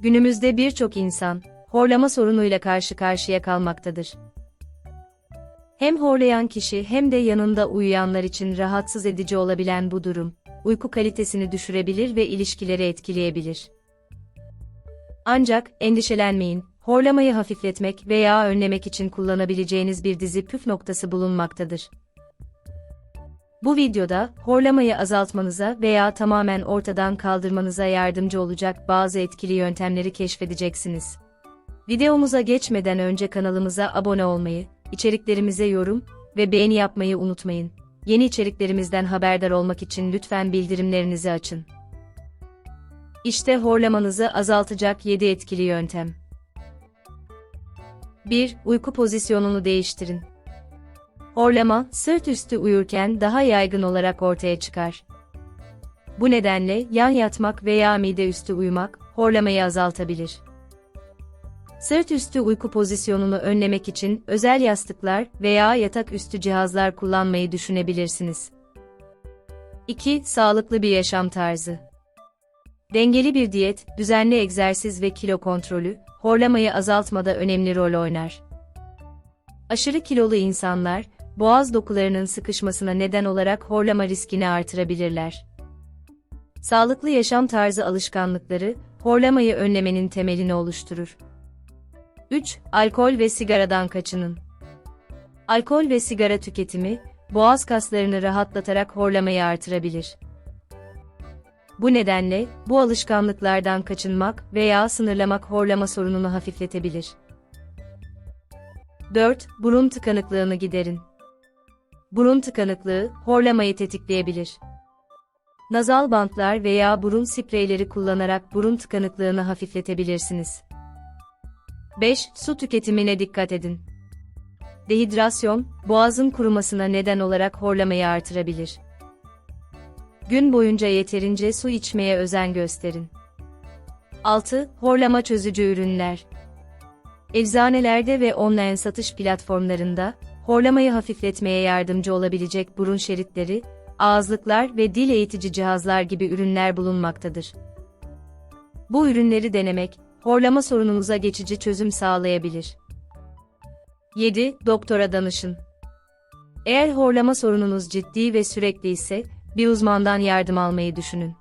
Günümüzde birçok insan, horlama sorunuyla karşı karşıya kalmaktadır. Hem horlayan kişi hem de yanında uyuyanlar için rahatsız edici olabilen bu durum, uyku kalitesini düşürebilir ve ilişkileri etkileyebilir. Ancak endişelenmeyin, horlamayı hafifletmek veya önlemek için kullanabileceğiniz bir dizi püf noktası bulunmaktadır. Bu videoda horlamayı azaltmanıza veya tamamen ortadan kaldırmanıza yardımcı olacak bazı etkili yöntemleri keşfedeceksiniz. Videomuza geçmeden önce kanalımıza abone olmayı, içeriklerimize yorum ve beğeni yapmayı unutmayın. Yeni içeriklerimizden haberdar olmak için lütfen bildirimlerinizi açın. İşte horlamanızı azaltacak 7 etkili yöntem. 1. Uyku pozisyonunu değiştirin. Horlama, sırt üstü uyurken daha yaygın olarak ortaya çıkar. Bu nedenle yan yatmak veya mide üstü uyumak, horlamayı azaltabilir. Sırt üstü uyku pozisyonunu önlemek için özel yastıklar veya yatak üstü cihazlar kullanmayı düşünebilirsiniz. 2. Sağlıklı bir yaşam tarzı. Dengeli bir diyet, düzenli egzersiz ve kilo kontrolü, horlamayı azaltmada önemli rol oynar. Aşırı kilolu insanlar, boğaz dokularının sıkışmasına neden olarak horlama riskini artırabilirler. Sağlıklı yaşam tarzı alışkanlıkları, horlamayı önlemenin temelini oluşturur. 3. Alkol ve sigaradan kaçının. Alkol ve sigara tüketimi, boğaz kaslarını rahatlatarak horlamayı artırabilir. Bu nedenle, bu alışkanlıklardan kaçınmak veya sınırlamak horlama sorununu hafifletebilir. 4. Burun tıkanıklığını giderin. Burun tıkanıklığı, horlamayı tetikleyebilir. Nazal bantlar veya burun spreyleri kullanarak burun tıkanıklığını hafifletebilirsiniz. 5. Su tüketimine dikkat edin. Dehidrasyon, boğazın kurumasına neden olarak horlamayı artırabilir. Gün boyunca yeterince su içmeye özen gösterin. 6. Horlama çözücü ürünler. Eczanelerde ve online satış platformlarında, horlamayı hafifletmeye yardımcı olabilecek burun şeritleri, ağızlıklar ve dil eğitici cihazlar gibi ürünler bulunmaktadır. Bu ürünleri denemek, horlama sorununuza geçici çözüm sağlayabilir. 7. Doktora danışın. Eğer horlama sorununuz ciddi ve sürekli ise, bir uzmandan yardım almayı düşünün.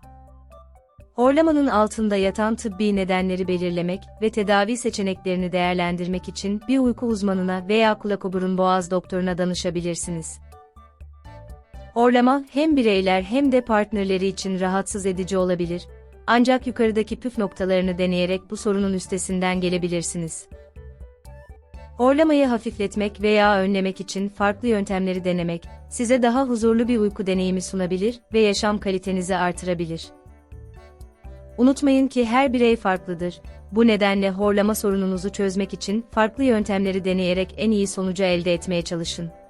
Horlamanın altında yatan tıbbi nedenleri belirlemek ve tedavi seçeneklerini değerlendirmek için bir uyku uzmanına veya kulak burun boğaz doktoruna danışabilirsiniz. Horlama hem bireyler hem de partnerleri için rahatsız edici olabilir. Ancak yukarıdaki püf noktalarını deneyerek bu sorunun üstesinden gelebilirsiniz. Horlamayı hafifletmek veya önlemek için farklı yöntemleri denemek, size daha huzurlu bir uyku deneyimi sunabilir ve yaşam kalitenizi artırabilir. Unutmayın ki her birey farklıdır. Bu nedenle horlama sorununuzu çözmek için farklı yöntemleri deneyerek en iyi sonucu elde etmeye çalışın.